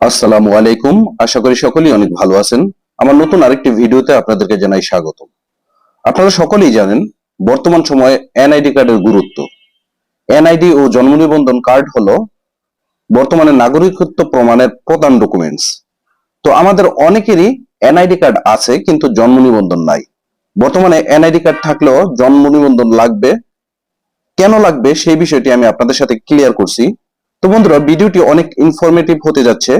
আসসালামু আলাইকুম। আশা করি সকলেই অনেক ভালো আছেন। আমার নতুন আরেকটি ভিডিওতে আপনাদেরকে জানাই স্বাগত আপনারা সকলেই জানেন, বর্তমান সময়ে এনআইডি কার্ডের গুরুত্ব। এনআইডি ও জন্ম নিবন্ধন কার্ড হলো বর্তমানে নাগরিকত্ব প্রমাণের প্রধান ডকুমেন্টস তো আমাদের অনেকেরই এনআইডি কার্ড আছে, কিন্তু জন্ম নিবন্ধন নাই। বর্তমানে এনআইডি কার্ড থাকলেও জন্ম নিবন্ধন লাগবে। কেন লাগবে সেই বিষয়টি আমি আপনাদের সাথে ক্লিয়ার করছি। তো বন্ধুরা, ভিডিওটি অনেক ইনফরমেটিভ হতে যাচ্ছে,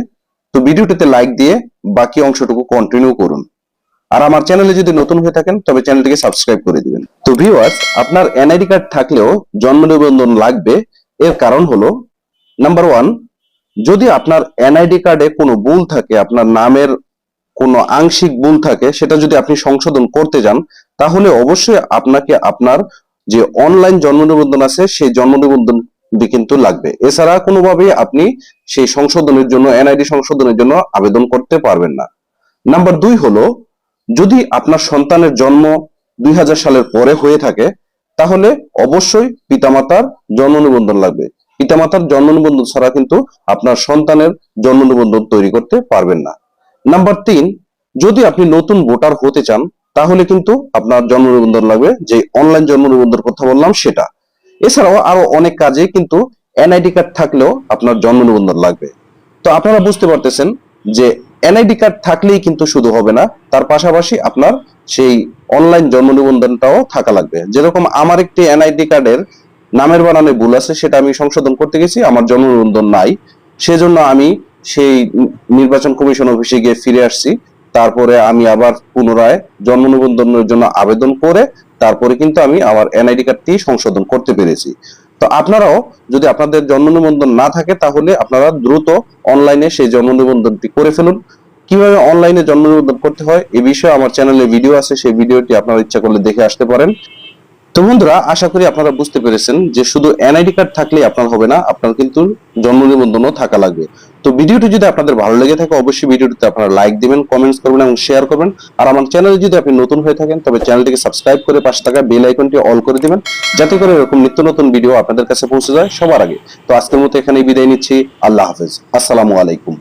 তো ভিডিওটিতে লাইক দিয়ে বাকি অংশটুকু কন্টিনিউ করুন। আর আমার চ্যানেলে যদি নতুন হয়ে থাকেন, তবে চ্যানেলটিকে সাবস্ক্রাইব করে দিবেন। তো ভিউয়ার্স আপনার এনআইডি কার্ড থাকলেও জন্ম নিবন্ধন লাগবে, এর কারণ হলো নাম্বার ওয়ান যদি আপনার এনআইডি কার্ডে কোনো ভুল থাকে, আপনার নামের কোনো আংশিক ভুল থাকে, সেটা যদি আপনি সংশোধন করতে যান, তাহলে অবশ্যই আপনাকে আপনার যে অনলাইন জন্ম নিবন্ধন আছে, সেই জন্ম নিবন্ধন কিন্তু লাগবে। এছাড়া কোনোভাবেই আপনি সেই সংশোধনের জন্য, এনআইডি সংশোধনের জন্য আবেদন করতে পারবেন না। নাম্বার দুই হলো, যদি আপনার সন্তানের জন্ম দুই সালের পরে হয়ে থাকে, তাহলে অবশ্যই পিতামাতার জন্ম নিবন্ধন লাগবে। পিতামাতার জন্ম নিবন্ধন ছাড়া কিন্তু আপনার সন্তানের জন্ম নিবন্ধন তৈরি করতে পারবেন না। নাম্বার তিন, যদি আপনি নতুন ভোটার হতে চান, তাহলে কিন্তু আপনার জন্ম নিবন্ধন লাগবে। যে অনলাইন জন্ম নিবন্ধন কথা বললাম সেটা। এছাড়াও আরও অনেক কাজে কিন্তু এনআইডি কার্ড থাকলেও আপনার জন্ম নিবন্ধন লাগবে। তো আপনারা বুঝতে পারতেছেন যে এনআইডি কার্ড থাকলেই কিন্তু শুধু হবে না, তার পাশাপাশি আপনার সেই অনলাইন জন্ম নিবন্ধনটাও থাকা লাগবে। যেরকম আমার একটি এনআইডি কার্ডের নামের বানানে ভুল আছে, সেটা আমি সংশোধন করতে গেছি, আমার জন্ম নিবন্ধন নাই। সেজন্য আমি সেই নির্বাচন কমিশন অফিসে গিয়ে ফিরে আসছি। তারপরে আমি আবার পুনরায় জন্ম নিবন্ধনের জন্য আবেদন করে তারপরে কিন্তু আমি আমার এনআইডি কার্ডটি সংশোধন করতে পেরেছি। তো আপনারাও যদি আপনাদের জন্ম নিবন্ধন না থাকে তাহলে আপনারা দ্রুত অনলাইনে সেই জন্ম নিবন্ধনটি করে ফেলুন। কীভাবে অনলাইনে জন্ম নিবন্ধন করতে হয় এ বিষয়ে আমার চ্যানেলে ভিডিও আছে, সেই ভিডিওটি আপনারা ইচ্ছা করলে দেখে আসতে পারেন। তো বন্ধুরা, আশা করি আপনারা বুঝতে পেরেছেন যে শুধু এনআইডি কার্ড থাকলেই আপনার হবে না, আপনার কিন্তু জন্ম নিবন্ধনও থাকা লাগবে। তো ভিডিওটি যদি আপনাদের ভালো লেগে থাকে, অবশ্যই ভিডিওটিতে আপনারা লাইক দিবেন কমেন্টস করবেন এবং শেয়ার করবেন। আর আমার চ্যানেলে যদি আপনি নতুন হয়ে থাকেন, তবে চ্যানেলটিকে সাবস্ক্রাইব করে পাশে থাকা বেল আইকনটি অল করে দিবেন, যাতে করে এরকম নিত্য নতুন ভিডিও আপনাদের কাছে পৌঁছে যায় সবার আগে। তো আজকের মতো এখানেই বিদায় নিচ্ছি। আল্লাহ হাফেজ। আসসালামু আলাইকুম।